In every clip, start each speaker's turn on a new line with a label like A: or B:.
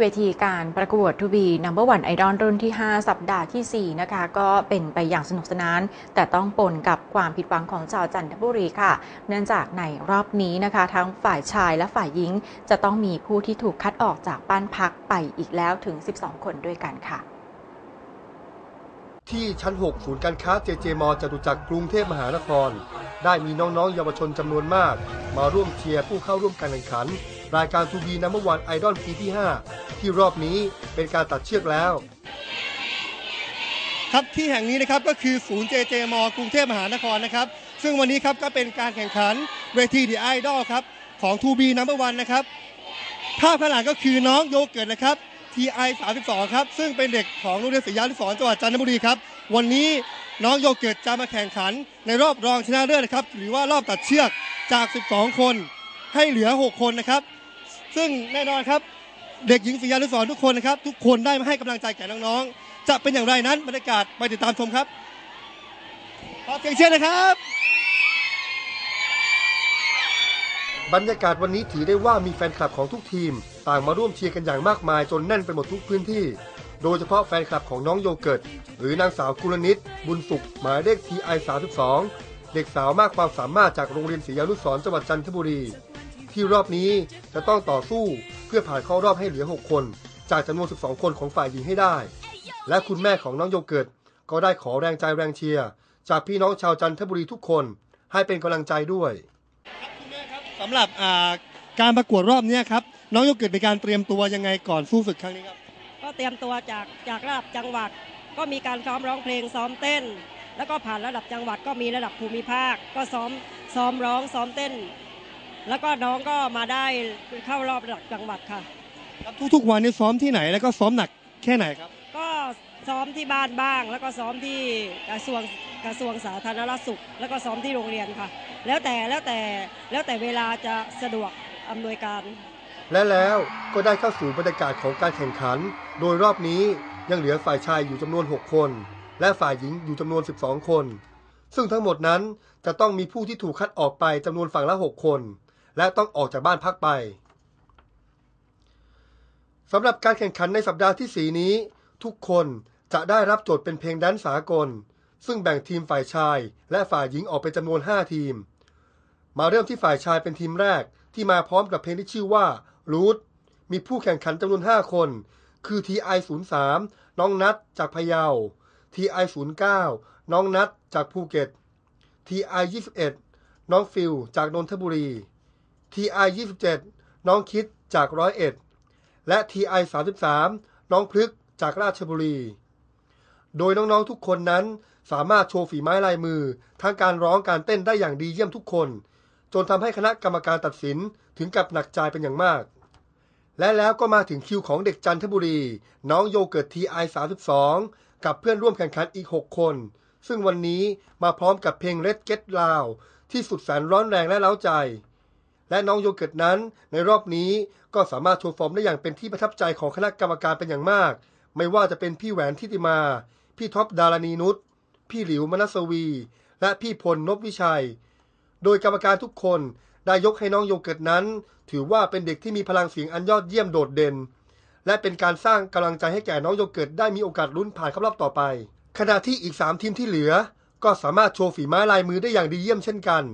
A: เวทีการประกวดทูบีนัมเบอร์วันไอดอลรุ่นที่ 5 สัปดาห์ที่ 4 นะคะ ก็เป็นไปอย่างสนุกสนาน แต่ต้องปนกับความผิดหวังของชาวจันทบุรีค่ะ เนื่องจากในรอบนี้นะคะ ทั้งฝ่ายชายและฝ่ายหญิง จะต้องมีผู้ที่ถูกคัดออกจากบ้านพักไปอีกแล้วถึง 12 คนด้วยกันค่ะ
B: ที่ชั้น 6 ศูนย์การค้าเจเจมอจตุจักรกรุงเทพมหานคร ได้มีน้องๆ เยาวชนจำนวนมาก มาร่วมเชียร์ผู้เข้าร่วมการแข่งขัน รายการทูบีนัมเบอร์วันไอดอลปีที่ 5 ที่รอบนี้เป็นการตัดเชือกแล้ว
C: ครับที่แห่งนี้นะครับก็คือศูนย์เจเจมกรุงเทพมหานครนะครับ ซึ่งวันนี้ครับก็เป็นการแข่งขันเวทีดีไอดอลครับของทูบีนัมเบอร์วันนะครับภาพข้างหลังก็คือน้องโยเกิร์ตนะครับ TI 32 ครับ ซึ่งเป็นเด็กของโรงเรียนศรียานุสรจังหวัดจันทบุรีครับ วันนี้น้องโยเกิร์ตจะมาแข่งขันในรอบรองชนะเลิศนะครับ หรือว่ารอบตัดเชือกจาก 12 คนให้เหลือ 6 คนนะครับ ซึ่งแน่นอนครับ เด็กหญิงศรียานุสรทุกคนนะครับ ทุกคนได้มาให้กำลังใจแก่น้องๆ จะเป็นอย่างไรนั้นบรรยากาศไปติดตามชมครับขอเสียงเชียร์นะครับ
B: บรรยากาศวันนี้ถือได้ว่ามีแฟนคลับของทุกทีม ต่างมาร่วมเชียร์กันอย่างมากมายจนแน่นไปหมดทุกพื้นที่ โดยเฉพาะแฟนคลับของน้องโยเกิร์ตหรือนางสาวกุลนิตบุญสุขหมายเลข TI 32เด็กสาวมากความสามารถจากโรงเรียนศรียานุสรจังหวัดจันทบุรี ที่รอบนี้จะต้องต่อสู้ พื่อผ่านเข้ารอบให้เหลือ 6 คน จากจำนวน 12 คนของฝ่ายหญิงให้ได้ และคุณแม่ของน้องโยเกิร์ตก็ได้ขอแรงใจแรงเชียร์จากพี่น้องชาวจันทบุรีทุกคนให้เป็นกำลังใจด้วย
C: สำหรับอ่าการประกวดรอบเนี้ยครับน้องโยเกิร์ตในการเตรียมตัวยังไงก่อนสู้ศึกครั้งนี้ครับ
D: ก็เตรียมตัวจากจากระดับจังหวัด ก็มีการซ้อมร้องเพลงซ้อมเต้น แล้วก็ผ่านระดับจังหวัดก็มีระดับภูมิภาค ก็ซ้อมซ้อมร้องซ้อมเต้น แล้วก็น้องก็มาได้เข้ารอบระดับจังหวัดค่ะ
C: ครับทุกๆวันนี้ซ้อมที่ไหนแล้วก็ซ้อมหนักแค่ไหนครับ
D: ก็ซ้อมที่บ้านบ้าง แล้วก็ซ้อมที่กระทรวงกระทรวงสาธารณสุข แล้วก็ซ้อมที่โรงเรียนค่ะ แล้วแต่แล้วแต่แล้วแต่เวลาจะสะดวกอำนวยการ
B: และแล้วก็ได้เข้าสู่บรรยากาศของการแข่งขัน โดยรอบนี้ยังเหลือฝ่ายชายอยู่จำนวน 6 คน และฝ่ายหญิงอยู่จำนวน 12 คน ซึ่งทั้งหมดนั้นจะต้องมีผู้ที่ถูกคัดออกไปจำนวนฝั่งละ 6 คน และต้องออกจากบ้านพักไปสำหรับการแข่งขันในสัปดาห์ที่ 4 นี้ ทุกคนจะได้รับโจทย์เป็นเพลงแดนสากล ซึ่งแบ่งทีมฝ่ายชาย และฝ่ายหญิงออกเป็นจำนวน 5 ทีม มาเริ่มที่ฝ่ายชายเป็นทีมแรกที่มาพร้อมกับเพลงที่ชื่อว่า รูทมีผู้แข่งขันจำนวน 5 คน คือ TI 03 น้องนัทจากพะเยา TI 09 น้องนัทจากภูเก็ต TI 21 น้องฟิลจากนนทบุรี TI 27 น้องคิดจากร้อยเอ็ดและ TI 33 น้องพลึกจากราชบุรี โดยน้องๆทุกคนนั้นสามารถโชว์ฝีไม้ลายมือ ทั้งการร้องการเต้นได้อย่างดีเยี่ยมทุกคน จนทำให้คณะกรรมการตัดสินถึงกับหนักใจเป็นอย่างมาก และแล้วก็มาถึงคิวของเด็กจันทบุรี น้องโยเกิร์ต TI 32 กับเพื่อนร่วมแข่งขันอีก 6 คน ซึ่งวันนี้มาพร้อมกับเพลง Red Get Loud ที่สุดแสนร้อนแรงและเล้าใจ และน้องโยเกิร์ตนั้น ในรอบนี้ก็สามารถโชว์ฟอร์มได้อย่างเป็นที่ประทับใจของคณะกรรมการเป็นอย่างมาก ไม่ว่าจะเป็นพี่แหวนทิติมา พี่ท็อปดารณีนุชพี่หลิวมนัสวี และพี่พลนพวิชัย โดยกรรมการทุกคนได้ยกให้น้องโยเกิร์ตนั้น ถือว่าเป็นเด็กที่มีพลังเสียงอันยอดเยี่ยมโดดเด่น และเป็นการสร้างกำลังใจให้แก่น้องโยเกิร์ตได้มีโอกาสลุ้นผ่านเข้ารอบต่อไป ขณะที่อีก 3 ทีมที่เหลือ ก็สามารถโชว์ฝีไม้ลายมือได้อย่างดีเยี่ยมเช่นกัน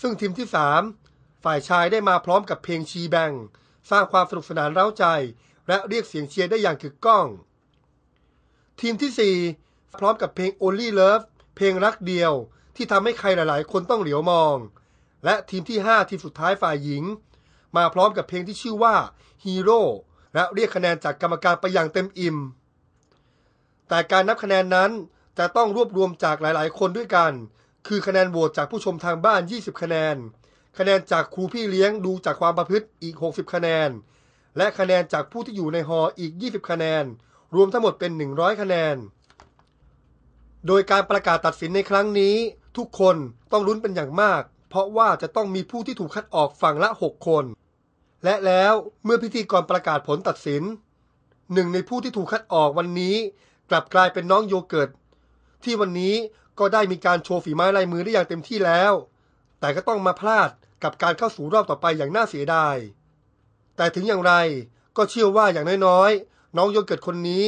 B: ซึ่งทีมที่ 3 ฝ่ายชายได้มาพร้อมกับเพลงชีแบง สร้างความสนุกสนานเร้าใจ และเรียกเสียงเชียร์ได้อย่างกึกก้อง ทีมที่ 4 พร้อมกับเพลง Only Love เพลงรักเดียวที่ทำให้ใครหลาย ๆ คนต้องเหลียวมอง และทีมที่ 5 ทีมสุดท้ายฝ่ายหญิง มาพร้อมกับเพลงที่ชื่อว่า Hero และเรียกคะแนนจากกรรมการไปอย่างเต็มอิ่ม แต่การนับคะแนนนั้นจะต้องรวบรวมจากหลาย ๆ คนด้วยกัน คือคะแนนโหวตจากผู้ชมทางบ้าน 20 คะแนน คะแนนจากครูพี่เลี้ยงดูจากความประพฤติอีก 60 คะแนน และคะแนนจากผู้ที่อยู่ในฮออีก 20 คะแนน รวมทั้งหมดเป็น 100 คะแนน โดยการประกาศตัดสินในครั้งนี้ ทุกคนต้องลุ้นเป็นอย่างมาก เพราะว่าจะต้องมีผู้ที่ถูกคัดออกฝั่งละ 6 คน และแล้วเมื่อพิธีกรประกาศผลตัดสินหนึ่งในผู้ที่ถูกคัดออกวันนี้ กลับกลายเป็นน้องโยเกิร์ตที่วันนี้ก็ได้มีการโชว์ฝีไม้ลายมือได้อย่างเต็มที่แล้ว แต่ก็ต้องมาพลาด กับการเข้าสู่รอบต่อไปอย่างน่าเสียดาย แต่ถึงอย่างไรก็เชื่อว่าอย่างน้อยๆ น้องโยเกิร์ตคนนี้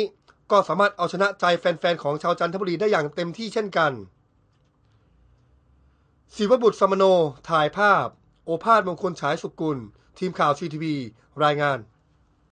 B: ก็สามารถเอาชนะใจแฟนๆ ของชาวจันทบุรีได้อย่างเต็มที่เช่นกัน ศิวบุตรสมโน ถ่ายภาพ โอภาสมงคลฉายสุกุล ทีมข่าวซีทีวีรายงาน